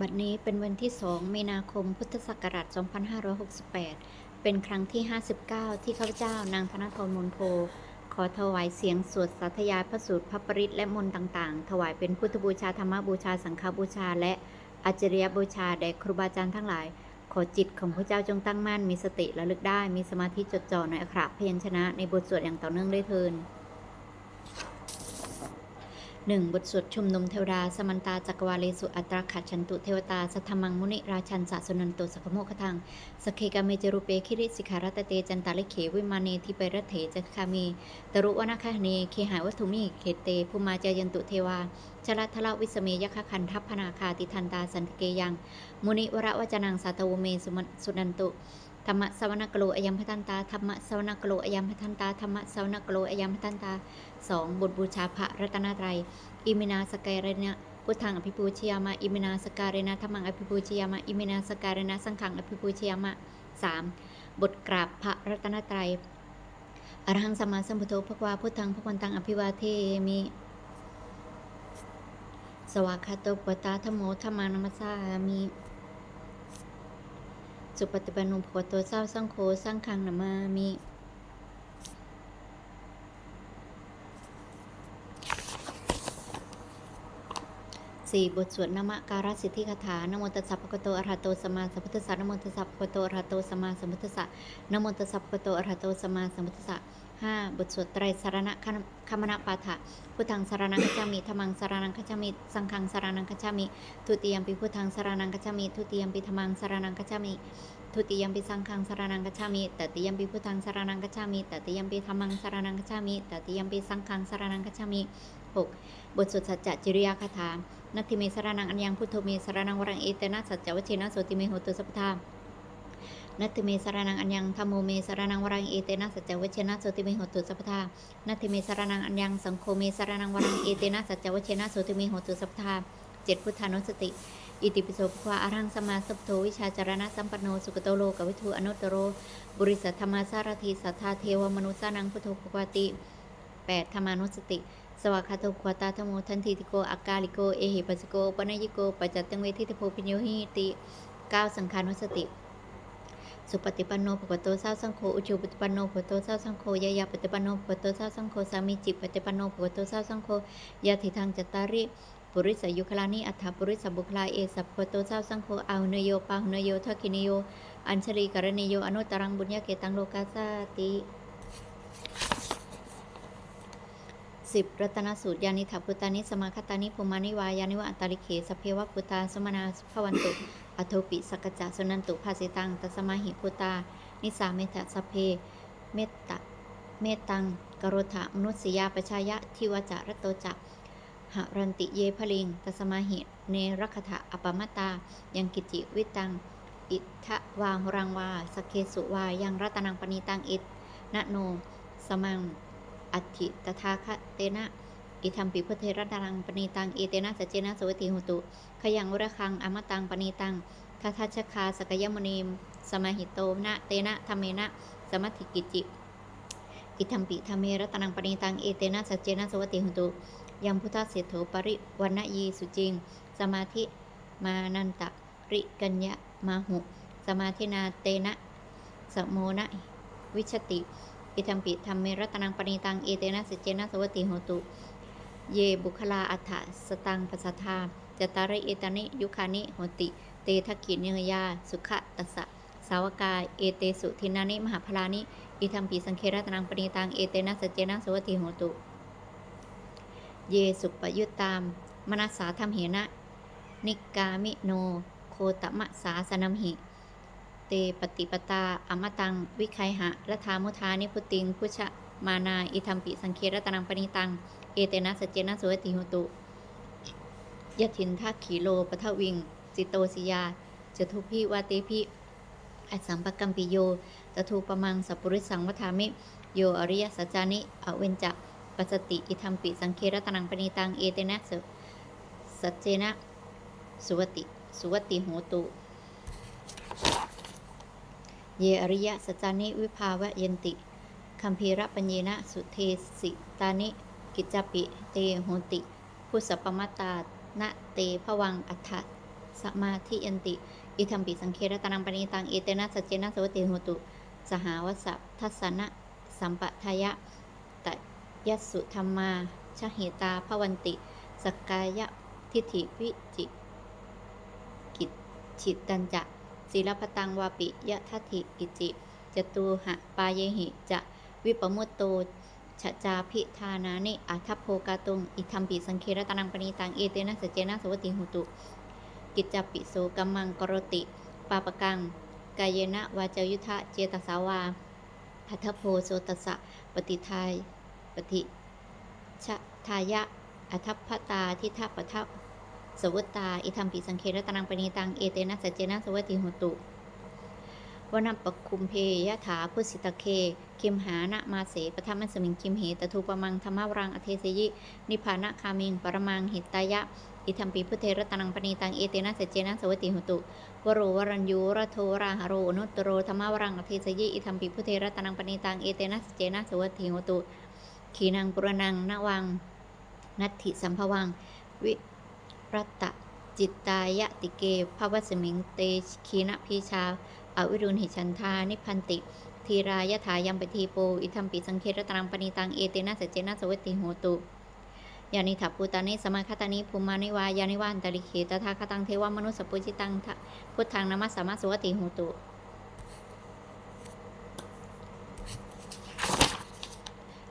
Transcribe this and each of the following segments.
บัดนี้เป็นวันที่ 2 มีนาคม พุทธศักราช 2568 เป็นครั้งที่ 59 ที่ข้าพเจ้านางธนทรมนโพ ขอถวายเสียงสวดสาธยายพระสูตรพระปริตและมนต์ต่างๆ ถวายเป็นพุทธบูชาธรรมบูชาสังฆบูชา และอาจริยบูชาแด่ครูบาอาจารย์ทั้งหลาย ขอจิตของพระเจ้าจงตั้งมั่น มีสติระลึกได้ มีสมาธิจดจ่อในอักขระพยัญชนะในบทสวดอย่างต่อเนื่องด้วยเทิน หนึ่งบทสวดชุมนุมเทวดา สมันตาจักรวาเลสุอัตราขัดฉันตุเทวตาสัทธมังมุนิราชันสะสนันตุสักขโมคทังสเคกาเมจรูเปคิริสิขารัตเตจันตาลิเขวิมาเนทิเปรเถจัคามีตรุวนาคาเนเคหายวัตถุมิเขเตภูมาจายันตุเทวาชลัทละวิสเมยคคันทัพพนาคาติทันตาสันเกยัง มุนิวระวจนังสาตวเมสุนันตุ ธรรมะสวนกโลอยัมพทันตาธรรมะสวนกโลอยัมพทันตาธรรมะสวนกโลอยัมพทันตาสองบทบูชาพระรัตนตรัยอิมินาสกายเรนะพุทธังอภิปูชยามะอิมินาสการณะธรรมังอภิปูชยามะอิมินาสการณะสังฆังอภิปูชยามะสามบทกราบพระรัตนตรัยอรหังสมมาสัมพุทโธภควาพุทธังพระวันตังอภิวาเทมิสวากาโตปตาธรรมโมธรรมานัมสสามิ สุปฏิปันโนภควโตเศร้าสังโฆสังคังนามามิสี่บทสวดนามะการสิทธิคาถานโมตัสสะภะคะโตอะระหะโตสัมมาสัมพุทธัสสะนโมตัสสะภะคะโตอะระหะโตสัมมาสัมพุทธัสสะนโมตัสสะภะคะวะโตอะระหะโตสัมมาสัมพุทธัสสะ ห้าบทสวดไตรสารณะคมณปาฐะพุทธังสารนังคัจฉามิธรรมังสารนังคัจฉามิ สังฆังสารนังคัจฉามิ ทุติยมปิพุทธังสารนังคัจฉามิ ทุติยมปิธรรมังสารนังคัจฉามิ ทุติยมปิสังฆังสารนังคัจฉามิตติยมปิพุทธังสารนังคัจฉามิตติยมปิธรรมังสารนังคัจฉามิตติยมปิสังฆังสารนังคัจฉามิหกบทสวดสัจจจริยาคาถา นัตถิเมสรนังอัญญังพุทโธเมสรนังวรังเอเตนะสัจจวเชนะโสติเมโหตุสัพพทา นัตถิเมสรนังอัญญังธรรมโมเมสรนังวรังเอเตนะสัจจวเชนะโสติเมหตุสัพพทานัตถิเมสรนังอัญญังสังโฆเมสรนังวรังเอเตนะสัจจวเชนะโสติเมหตุสัพพทาเจ็ดพุทธานุสติ อิติปิโสภควาอรังสมาสัพโทวิชาจารณะสัมปันโนสุกโตโลกวิทูอนุตโร บุริสัทธรรมาสารถีสัทธาเทวมนุสานังพุทโธภควาติแปดธรรมานุสติสวากาโตควตาธโมทันทีติโกอากาลิโก เอหิปัสโกปนยิโกปัจจตังเวทิตโพปิโยหิติเก้าสังขานุสติ สุปฏิปันโนภควโตสาวสังโฆอุชุปฏิปันโนภควโตสาวสังโฆยายาปฏิปันโนภควโตสาวสังโฆสามีจิปฏิปันโนภควโตสาวสังโฆยาทิทังจตตาริปุริสยุคลานิอัฏฐปุริสบุคลาเอสัพพโตสาวสังโฆอาหุเนโยปาหุเนโยทักขินโย อัญชลีกรณีโยอนุตรังบุญญาเกตังโลกาสาติสิบรัตนสูตรยานิถาพุตานิสมาคตานิภูมานิวายานิวะอัตตาลิเขสเพวะพุตาสมนาภวันตุ อโทปิสกกจจะสนันตุภาสิตังตัสมาหิพุตา นิสาเมตะสเพ เมตตเมตตังกโรธามนุษยาปชายะทิวจารโตจะหรันติเยพลิงตัสมาหิเนรคถะอปมตา ยังกิจิวิตัง อิทธวาหรังวา สเคสุวา ยังรัตนังปณีตังอิทนะโน สมัง อัติตถาคเตนะ อิทัมปิพุทเทระดังปณีตังเอเตนะสเจนะสวัติหุตุขยังวรคังอมตังปณีตังทัทัชคาสกยมุนีมสมาหิโตนะเตนะธรรมเนะสมัติกิจิอิทัมปิธรรมเมรัตนังปณีตังเอเตนะสเจนะสวัติหุตุยังพุทธเสโถปริวันยีสุจิง สมาธิมานันตะริกัญญะมาหุ สมาธินาเตนะสโมนะวิชติ อิทัมปิธรรมเมรัตนังปณีตังเอเตนะสเจนะสวัติโหตุ เยบุคลาอัฏฐสตังปัสสทาจตาริเอตานิ ยุคานิโหติ เตทักขิเนยา สุขะตัสสะสาวกายเอเตสุทินานิมหาพลานิ อิทัมปิสังเครัตนังปณีตัง เอเตนะสเจนะสวัติโหตุ เยสุปยุตตาม มนัสสาธรรมเหนะ นิกามิโน โคตมะสาสนัมหิ เตปฏิปตาอมตัง วิไคหะละทามุทานิพุติงพุชะ มานา อิทัมปิสังเครตนังปณิตัง เอเตนะสเจนะสุวติโหตุยะถินทักขีโลปะทวิง สิโตสิยาจทุพิวาเตพิอัสสัมปกัมปิโยตทูปมังสัปุริสังวทามิ โยอริยสัจานิอเวนจะปัสติ อิทัมปิสังเครตนังปณิตัง เอเตนะสสัจเจนะสุวติ สุวติโหตุเยอริยสัจจานิวิภาวะเยนติ คัมภีระปัญเยนะสุเทสิตานิ กิจปิเตโหติ พุสปมัตตาณเตภวังอัฏฐสมาธิยันติ อิทัมปิสังเครตนังปณิตัง เอเตนะสัจเจนะสวัติโหตุ สหาวสสทัสสนะ สัมปทายะตยัสุธรรมาชเหตาภวันติ สกายะทิฏฐิวิจิกิจฉิตตัญจะศีลพตังวาปิยะทัติกิจิ จตุหะปาเยหิจะ วิปมุตโตฉจาพิธานานิอัทพโพกาตุง อิทัมปิสังเครตนังปณิตัง เอเตนะสเจนะสวัติหุตุ กิจจปิโสกัมมังกรติ ปาปกัง กายเยนะวาจายุทธะเจตสาวาอัทโพโสตสะ ปฏิทาย ปฏิชะทายะ อัทพตาทิทัปทัพสวุตตา อิทัมปิสังเครตนังปณิตัง เอเตนะสเจนะสวัติหุตุ วนัปคุมเพยะถาพุสิตเคคิมหานะมาเสปทัมมัสมิงคิมเหตทูปมังธรรมวรังอเทสยิ นิพานะคามิงปรมังหิตายะ อิทัมปีพุทเทรตนังปณีตังเอเตนะเสเจนะสวติหุตุวโรวรัญยูระโทราหโรนุตโรธรรมวรังอเทสยิ อิทัมปีพุทเทรตนังปณีตังเอเตนะเสเจนะสวติหุตุขีนังปุรนังนวัง นัตถิสัมภวัง วิรัตตจิตตายะติเกภวสมิงเตขีนะพีชา อวิรุณหิชันทานิพันติทีรายถายัมปทีโป อิทัมปิสังเครตนังปณีตัง เอเตนะสเจนะสเวติโหตุ ยานิถัพปูตานิสมาคตานิภูมานิวายานิวานตริเขตถาคตังเทวมนุสสปุจิตังพุทธังนามัสสามาสวติหูตุ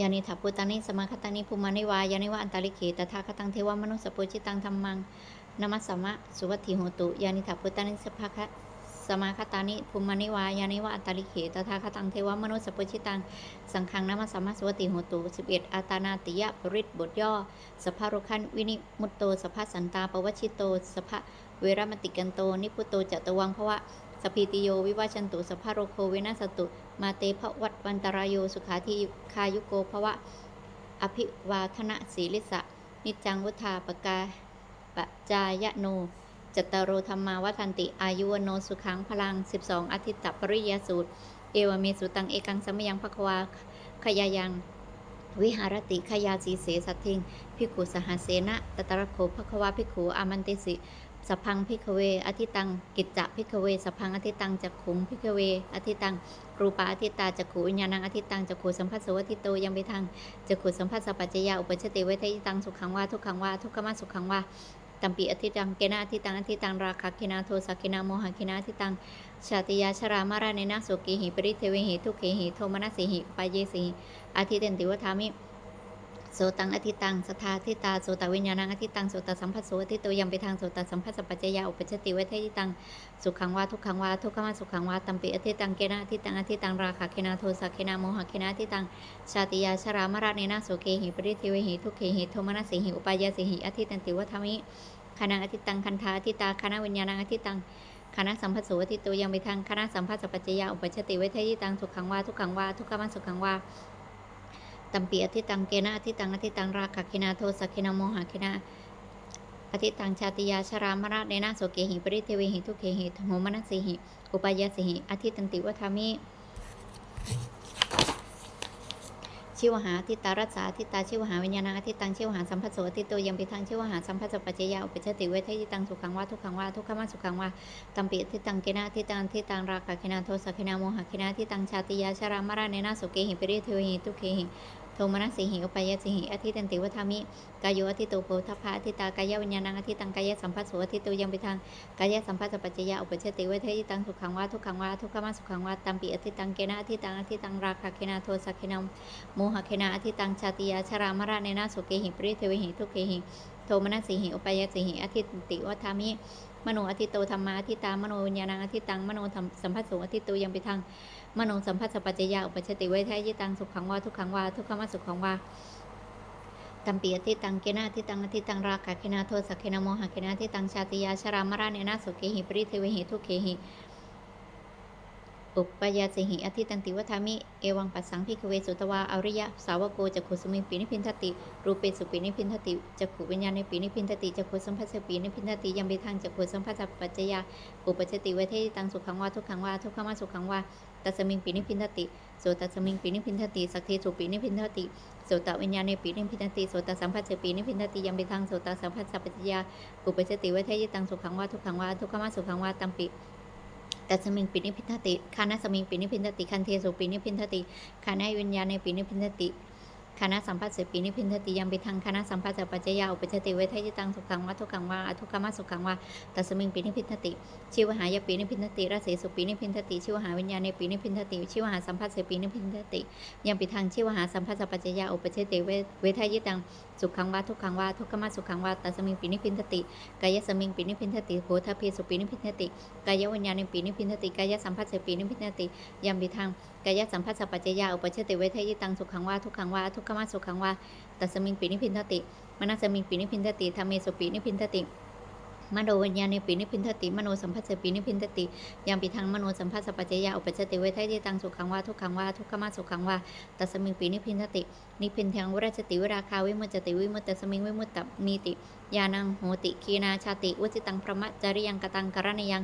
ยานิถัพปูตานิสมาคตานิภูมานิวายานิวานตริเขตถาคตังเทวมนุสสปุจิตังธรรมังนามัสสามะสุวัติหูตุยานิถัพปูตานิสภาคะ สมาคตานิภูมานิวายานิวานตริเขตถาคตังเทวมนุสสปุจิตัง สังฆังนามัสสามาสวัติโหตุ11อาตานาติยะปริตบทย่อสภารุคันวินิมุตโตสภาสันตาปวชิโตสภาเวรมติกันโต นิพุโตจตวังภวะสพีติโยวิวาชันตุสภาโรโคเวนัสตุ มาเตภวัตวันตรายโยสุขาทิคายุโกภวะ อภิวาทนะสีลิสะนิจจังวุธาปกาปจายโน จตตโรธรรมาวัทันติอายุวโนสุขังพลัง 12อาทิตตปริยสูตร เอวเมสุตังเอกังสมยังภควาขยายังวิหารติขยาสีเสสัทิงพิกขุสหเสนะตตระโคภควาพิกขุอามันติสิสพังพิกเว อธิตัง กิจจะพิกเว สพังอธิตังจักขุงพิกเว อธิตังรูปาอธิตาจักขุวิญญาณังอธิตังจักขุสัมภัสสวัติโตยังไปทางจักขุสัมภัสสปัจจยาอุปชติเวทยิตังสุขังวาทุกขังวาทุกขมาสุขังวา ตัมปีอธิตังเกนาอธิตังอธิตังราคะคินาโทสักคินาโมหะคินาอธิตังชาติยาชรามาราเนนะสุกีหิปริเทเวหิทุกเขหิโทมนัสสิหิปายเยสิหิอธิเตนติวทามิ โสตังอธิตังสทาทิตาโสตวิญญาณังอธิตังโสตสัมภัสโสอธิโตยังไปทางโสตสัมภัสสะปัจจยาอุปชติเวทิตังสุขังวาทุกขังวาทุกขมาสุขังวาตัมปิอธิตังเกนะอธิตังอธิตังราคะเคนาโทสักเคนาโมหะเคนาอธิตังชาติยาชรามราเนนะโสเกหิปริเทเวหิทุกเขหิโทมนัสสิหิอุปายาสิหิอธิตันติวทามิคณังอธิตังคันธาอธิตาคณะวิญญาณังอธิตังคณะสัมภัสโสทิโตยังไปทางคณะสัมภัสสะปัจจยาอุปชติเวทิตังสุขังวาทุกขังวาทุกขมัสุขังวา ตัมปีอธิตังเกนะอธิตังอธิตังราคะคินาโทสักคินาโมหะคินาอธิตังชาติยาชรามราเนนาโสเกหิปริเทวหิทุเกหิโหมนัสสิหิอุปายาสิหิอธิตันติวัฏามิ ชิวหาทิตารัสสาทิตาชิวหาวิญญาณะทิตังชิวหาสัมภัสโสทิโตยังไปทางชิวหาสัมภัสสปัจจยาอุปชติเวทยิตังสุขังวาทุกขังวาทุกขมาสุขังวาตัมปิทิตังเกนาทิตังทิตังราคะคินาโทสะกินาโมหะคินาทิตังชาติยาชรามาราเนนาสุเกหิปริเทวหิทุเกหิ โทมนัสสิหิอุปายาสิหิอธิตันติวัฏามิกายโยอธิโตโพธพะอธิตากายวิญญาณังอธิตังกายสัมภัสโสอธิโตยังไปทางกายสัมภัสสปัจจยาอุปชติเวทยิตังสุขังวาทุกขังวาทุกขมาสุขังวาตัมปิอธิตังเกนะอธิตังอธิตังราคะเคนาโทสักคินาโมหะเคนาอธิตังชาติยาชรามาราเนนะสุเกหิปริเทวหิทุกเขหิโทมนัสสิหิอุปายาสิหิอธิติวัฏามิมโนอธิโตธรรมาอธิตามโนวิญญาณังอธิตังมโนสัมภัสโสอธิโตยังไปทาง มโนสัมผัสสปัจจยาอุปชติไว้ทายตังสุขังวาทุกขังวาทุกขมาสุขังวาตัมปีอธิตังเกนาอธิตังอธิตังราคะเคนาโทสักเคนาโมหะเคนาอธิตังชาติยาชรามาราเนนาสุเกหิปริเทวหิทุเกหิ อุปยาสิหิอธิตันติวัฏามิ เอวังปัสสังพิกเวสุตวาอริยะ สาวโกจักขุสมิปีนิพินทติ รูเปสุปีนิพินทติจักขุวิญญาณในปีนิพินทติจักขุสัมภัสสะปีนิพินทติยังไปทางจักขุสัมภัสปัจจยาอุปชติเวทยิตังสุขังวาทุกขังวาทุกขมาสุขังวาตัสมิงปีนิพินทติโสตสมิงปีนิพินทติสักเทสุปีนิพินทติโสตวิญญาณในปีนิพินทติโสตสัมผัสเสปีนิพินทติยังไปทางโสตสัมผัสสัพพยาอุปจติเวทยิตังสุขังวาทุกขังวาทุกขมาสุขังวาตัมปิ ตัสมิงปีนิพินทติคานาสมิงปีนิพินทติคันเทสุปีนิพินทติคานาวิญญาณในปีนิพินทติ คณะสัมปัสสปีนิพินทติยังไปทางคณะสัมปัสสปัจจยาอุปจติเวทยิตังสุขังวะทุกังวะอทุกขมสุขังวะตัสมิงปีนิพินทติชิวหายปีนิพินทติราศีสุปีนิพินทติชิวหาวิญญาณในปีนิพินทติชิวหาสัมปัสสปีนิพินทติยังไปทางชิวหาสัมปัสสปัจจยาอุปจติเวทยิตังสุขังวะทุกขังวะทุกขมสุขังวะตัสมิงปีนิพินทติกายสมิงปีนิพินทติโหทเพสุปีนิพินทติกายวิญญาณในปีนิพินทติกายสัมปัสสปีนิพินทติยังไปทางกายสัมปัสสปัจจยาอุปจติเวทยิตังสุขังวะทุกขังวะทุกขมะสุขังวะตัสมิงปีนิพินทติมนัสมิงปีนิพินทติธรรมเมสุปีนิพินทติมโนวิญญาณในปีนิพินทติมโนสัมภัสสปีนิพินทติยามปีทางมโนสัมภัสสปัจจยาอุปจติเวทายตังสุขังวาทุกขังวาทุกขมาสุขังวาตัสมิงปีนิพินทตินิพินทางวรจติวราคาวิมุจติวิมุตตสมิงวิมุตตมีติยานังโหติคีนาชาติอุจิตังพระมะจริยังกตังกรณยัง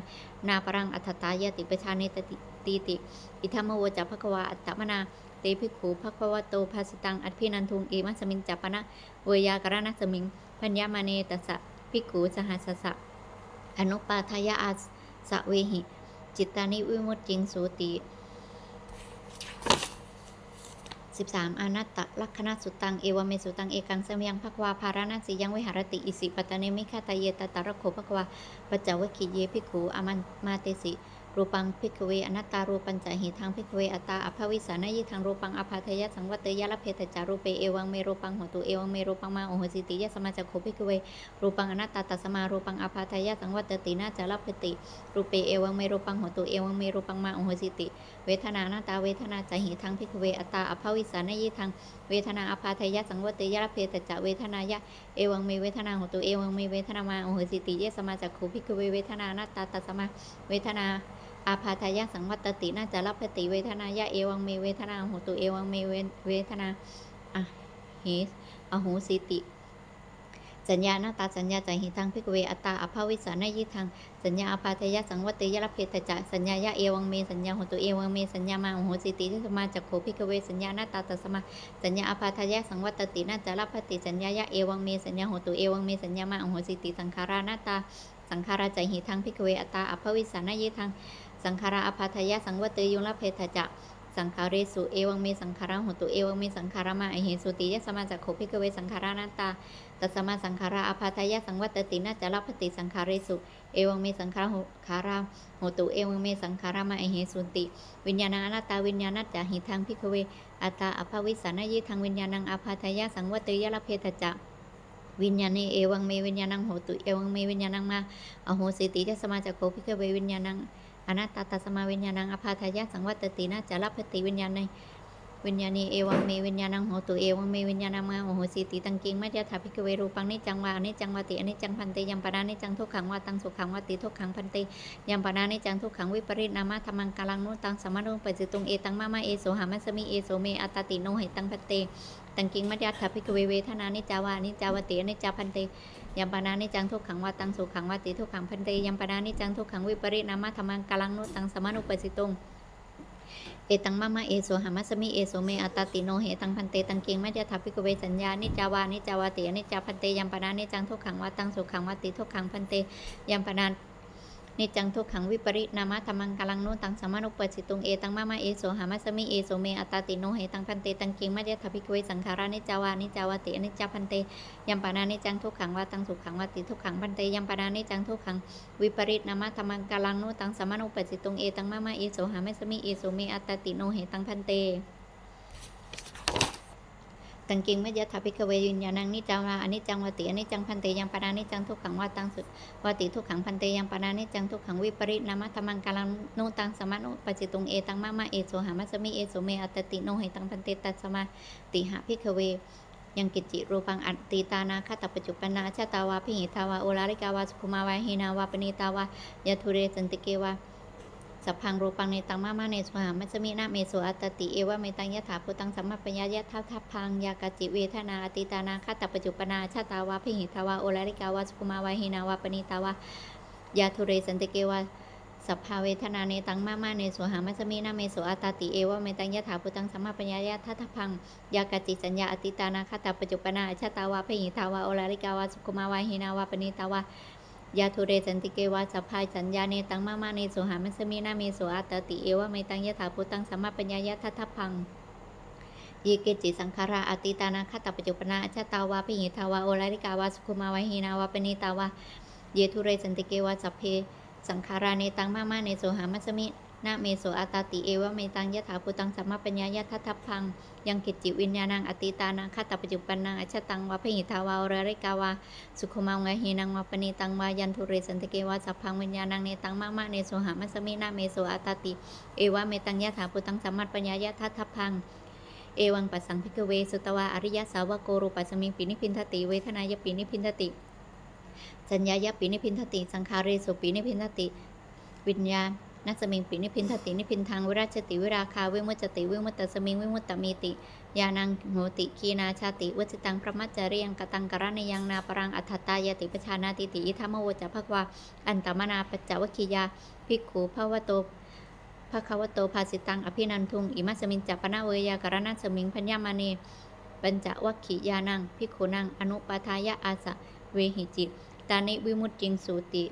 นาปรังอัตตายติปชาเนตติตีติอิทัมโวจัพพควาอัตตมนา เตภิกขุภควโตภาสิตัง อัตพินันทุงเอมัสมิงจัปปนะเวยากรณสมิงพัญญามาเนตัสะภิกขุสหัสสะ อนุปาทายาอาสะเวหิ จิตตานิวิมุตจิงสูติ 13 อนัตตลักขณสุตัง เอวเมสุตัง เอกังสมยังภควาภารณสียังวิหารติ อิสิปตะเนมิฆาตาเยตตาระโขภควาปัจจวคิเยภิกขุอามันมาเตสิ รูปังพิกเวอนัตตารูปัญจหิทางพิกเวอัตตาอภวิสานายิทางรูปังอภาทยสังวัตเตยะละเพตจารูเปเอวังเมรูปังโหตุเอวังเมรูปังมาโอหสิติยะสมาจักโขพิกเวรูปังอนัตตาตัสมารูปังอภาทยสังวัตตินาจาลพติรูเปเอวังเมรูปังโหตุเอวังเมรูปังมาโอหสิติ เวทนานาตาเวทนาจหิทางพิกเวอัตตาอภวิสานายิทางเวทนาอภาทยสังวัตเตยะละเพตจาเวทนายะเอวังเมเวทนาโหตุเอวังเมเวทนามาโอหสิติยะสมาจักโขพิกเวเวทนานาตาตัสมาเวทนา อาพาทายะสังวัตติน่าจะรับปฏิเวทนายะเอวังเมเวทนาโหตุเอวังเมเวเวทนาอะหิอหูสิติ สัญญาหน้าตาสัญญาใจหิทังพิกเวอัตตาอภาวิสานายิทังสัญญาอาพาทายะสังวัตติยะรับเพตจะสัญญายะเอวังเมสัญญาโหตุเอวังเมสัญญามาโหสิติที่สมาจากโขพิกเวสัญญาหน้าตาตัสมาสัญญาอาพาทายะสังวัตติน่าจะรับปฏิสัญญายะเอวังเมสัญญาโหตุเอวังเมสัญญามาโหสิติสังขาราหน้าตาสังขาราใจหิทังพิกเวอัตตาอภาวิสานายิทัง สังขาราอภัทยะสังวัตยุลเพทจะสังขาเรสุเอวังเมสังขาราหุตุเอวังเมสังขารามาอหิสุติยะสมาจักโขพิกเวสังขารานตาตัสมาสังขาราอภัทยะสังวัตตินาจารพติสังขาเรสุเอวังเมสังขารหุขาราหุตุเอวังเมสังขารามาอหิสุติ วิญญาณังอนัตตาวิญญาณัจจหิทังพิกเวอัตตาอภวิสานายิทังวิญญาณังอภัทยะสังวัตยะละเพทจะวิญญาณเอวังเมวิญญาณังโหตุเอวังเมวิญญาณังมาอโหสิติยะสมาจักโขพิกเววิญญาณัง อนัตตาตสมาวิญญาณังอภาทายะสังวัตตินาจะรับปฏิวิญญาณใน วิญญาณีเอวังเมวิญญาณังโหตุเอวังเมวิญญาณังมาโอโหสีติตังกิงมัจยถาภิกเวรูปังนิจังวานิจังวาติอนิจังพันเตยัมปนานิจังทุกขังวาตังสุขังวาติทุกขังพันเตยัมปนานิจังทุกขังวิปริตนามะธรรมังกาลังนุตังสมานุปจิตุงเอตังมามาเอโสหามัสมิเอโสเมอัตติโนหิตังพันเตตังกิงมัจยถาภิกเวเวทนานิจาวานิจาวติอนิจาพันเตยัมปนานิจังทุกขังวาตังสุขังวาติทุกขังพันเตยัมปนานิจังทุกขังวิปริณามะธรรมังกาลังนุตังสมานุปสิตุง เอตังมะมะเอโสหามัสมิเอโสเมอัตติโนเหตังพันเตตังเกียงมัจยถาภิกเวสัญญานิจาวานิจาวาติอนิจจาพันเตยัมปนานิจังทุกขังวาตังสุขังวาติทุกขังพันเตยัมปนา นิจังทุกขังวิปริณามะธรรมังกาลังนุตังสมานุปสิตุงเอตังมะมะเอโสหามัสมิเอโสเมอัตตติโนเหตังพันเตตังเกียงมัจยถาภิกเวสังขารานิจาวานิจาวติอนิจจพันเตยัมปานานิจังทุกขังวาตังสุขังวาติทุกขังพันเตยัมปานานิจังทุกขังวิปริตนามะธรรมังกาลังโนตังสมานุปจิตุงเอตังมะมะเอโสหาม่สมิเอโสเมอัตตติโนเหตังพันเต ตังกิงมัจยถาภิกเวยิญญาณังนิจังวาอนิจังวติอนิจังพันเตยังปานานิจังทุกขังวาตังสุวติทุกขังพันเตยังปานานิจังทุกขังวิปริตนามะธรรมังกาลังโนตังสมานุปจิตุงเอตังมะมะเอโสหามัสมิเอโสเมอัตติโนเหตังพันเตตัสมาติหะภิกเวยังกิจจิรูปังอัตติตานาคตปัจจุปนาชาตาวาพิหิตาวาโอลาริกาวาสุขุมาวาหินาวาปณิตาวายาทุเรสันติเกวา สัพพังรูปังในตังมามาในสหามัจมินาเมโสอัตติเอวะเมตังยะถาพุตังสัมมาปัญญายะทัพทัพพังยากจิเวทนาอติตานาคตปัจจุปนาชาตาวาพิหิตาวาโอลาริกาวาสุขุมาวาหินาวาปณิตาวายาทุเรสันติเกวาสัพพาเวทนาเนตังมามาเนโสหามัสมินาเมโสอาตาติเอวะเมตังยะถาพุตังสัมมาปัญญายะทัตพังยากจิสัญญาอติตานาคตาปจุปนาอชตาวาพหิทาวาโอลาริกาวาสุขุมาวาหินาวาปณิตาวา ยาทุเรสันติเกวาสภายสัญญาเนตังมามาเนโสหามัสมินาเมโสอาตติเอวะเมตังยะถาพุตังสัมมาปัญญายะทัทพังยีเกจิสังขาราอติตานาคตปัจจุปนาชาตาวาพหิทาวาโอลาริกาวาสุขุมาวาหินาวาปณิตาวาเยทุเรสันติเกวาสัพเพสังขาราเนตังมามาเนโสหามัสมิ นาเมโสอาตาติเอวะเมตังยะถาปุตังสัมมาปัญญายะทัตถพัง ยังกิจจิวิญญาณังอติตานังคตปัจจุปันนังอชตังวะพหิทาวาอรริกาวาสุขมังไงหีนังวะปณีตังวายันทุเรสันตเกวาสัพพังวิญญาณังเนตังมามาเนโสหามัสมินาเมโสอาตาติ เอวะเมตังยะถาปุตังสัมมาปัญญายะทัตถพังเอวังปัสสังพิกเวสุตวาอริยสาวโกรูปัสสมิงปินิพินทติเวทนายปินิพินทติสัญญายปินิพินทติ สังคาเรสุปินิพินทติ วิญญาณ นัสมิงปินิพินทตินิพินทางวิราชติวิราคาวิมุตจติวิมุตตสมิงวิมุตตมีติยานังโหติคีนาชาติวจิตังพระมัจจเริยังกตังกรณยังนาปรังอัฏฐตายติปชานาติติอิทัมโมจะภควาอันตมนาปัจจวคียาภิกขุภวโตภควโตภาสิตังอภินันทุงอิมัสมินจัปปนาเวยากรณสมิงพัญญามาเนปัญจวัคคียานังภิกขุนังอนุปทายะอาสะเวหิจิตานิวิมุตติงสูติ